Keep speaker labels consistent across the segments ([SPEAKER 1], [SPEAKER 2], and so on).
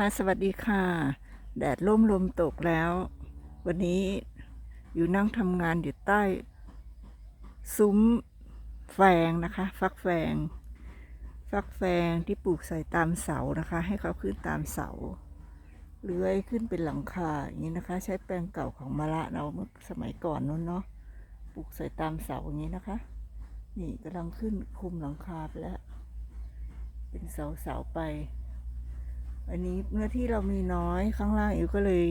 [SPEAKER 1] ค่ะ สวัสดีค่ะ แดดร่มลมตกแล้ว วันนี้อยู่นั่งทำงานอยู่ใต้ ซุ้มแฟงนะคะ ฟักแฟง ฟักแฟงที่ปลูกใส่ตามเสานะคะ ให้เขาขึ้นตามเสาเลื้อยขึ้นเป็นหลังคาอย่างนี้นะคะ ใช้แปลงเก่าของมาละเราเมื่อสมัยก่อนนู้นเนาะปลูกใส่ตามเสาอย่างนี้นะคะ นี่กำลังขึ้นคุมหลังคาไปแล้ว เป็นเสาเสาไป อันนี้เนื้อที่เรามีน้อยข้างล่างอิวก็เลย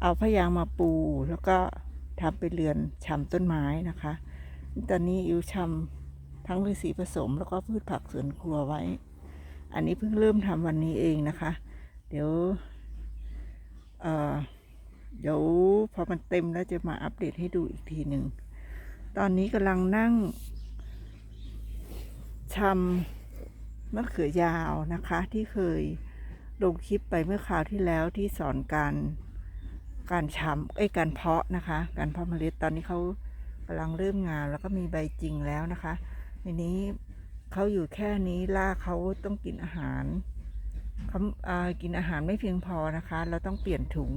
[SPEAKER 1] เอาพยางมาปู แล้วก็ทำเป็นเรือนชำต้นไม้นะคะ ตอนนี้อิวชำทั้งฤาษีผสม แล้วก็พืชผักสวนครัวไว้ อันนี้เพิ่งเริ่มทำวันนี้เองนะคะ เดี๋ยวเอ่อเดี๋ยวพอมันเต็มแล้วจะมาอัปเดตให้ดูอีกทีหนึ่ง ตอนนี้กำลังนั่งชำมะเขือยาวนะคะที่เคย ลงคลิปไปเมื่อคราวที่แล้วที่สอนการการชำไอ้การเพาะนะคะ การเพาะเมล็ดตอนนี้เขากำลังเริ่มงานแล้วก็มีใบจริงแล้วนะคะในนี้เขาอยู่แค่นี้ล่าเขาต้องกินอาหารเขาอ่ากินอาหารไม่เพียงพอนะคะ เราต้องเปลี่ยนถุง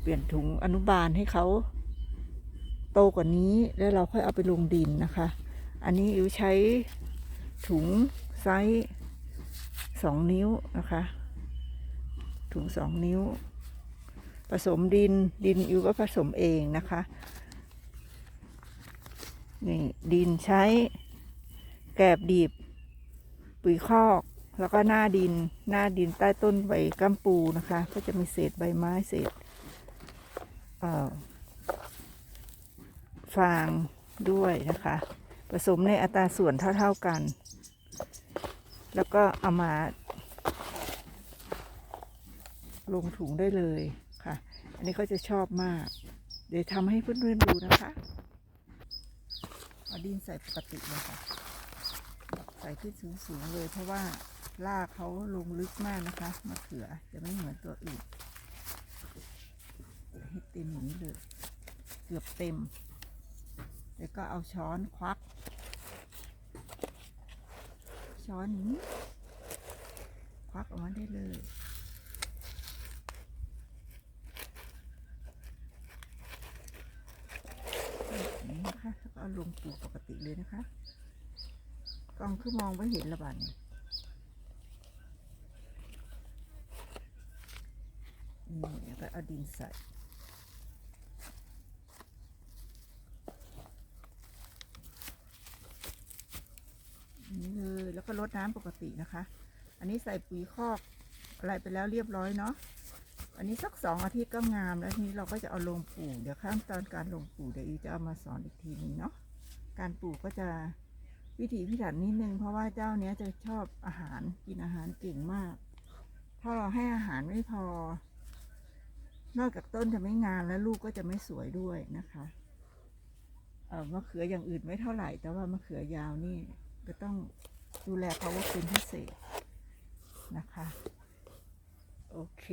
[SPEAKER 1] เปลี่ยนถุงอนุบาลให้เขาโตกว่านี้แล้วเราค่อยเอาไปลงดินนะคะ อันนี้อิวใช้ถุงไซส์สองนิ้วนะคะ ถุงสองนิ้ว ผสมดินดินอิวก็ผสมเองนะคะนี่ดินใช้แกบดีบปุ๋ยคอก แล้วก็หน้าดินหน้าดินใต้ต้นใบกัมปูนะคะ ก็จะมีเศษใบไม้เศษเฟางด้วยนะคะ ผสมในอัตราส่วนเท่า ๆกัน แล้วก็เอามา ลงถุงได้เลยค่ะ อันนี้เขาจะชอบมาก เดี๋ยวทำให้เพื่อนๆดูนะคะเอาดินใส่ปกติเลยค่ะใส่ขึ้นสูงๆเลย เพราะว่ารากเขาลงลึกมากนะคะมะเขือจะไม่เหมือนตัวอื่นให้เต็มอย่างนี้เลยเกือบเต็ม แล้วก็เอาช้อนควัก ช้อนนี้ควักออกมาได้เลย อย่างนี้นะคะ แล้วก็เอาลงปลูกปกติเลยนะคะ กล้องคือมองไม่เห็นระบาดนี่แล้วก็เอาดินใส่นี่เลยแล้วก็รดน้ำปกตินะคะ อันนี้ใส่ปุ๋ยคอกอะไรไปแล้วเรียบร้อยเนาะ อันนี้สักสองอาทิตย์ก็งามแล้วทีนี้เราก็จะเอาลงปลูกเดี๋ยวขั้นตอนการลงปลูกเดี๋ยวอีจะเอามาสอนอีกทีนึงเนาะการปลูกก็จะวิถีพิถันนิดนึงเพราะว่าเจ้าเนี้ยจะชอบอาหารกินอาหารเก่งมาก ถ้าเราให้อาหารไม่พอ นอกจากต้นจะไม่งามแล้วลูกก็จะไม่สวยด้วยนะคะเออมะเขืออย่างอื่นไม่เท่าไหร่ แต่ว่ามะเขือยาวนี่ก็ต้องดูแลเขาว่าเป็นพิเศษนะคะ โอเค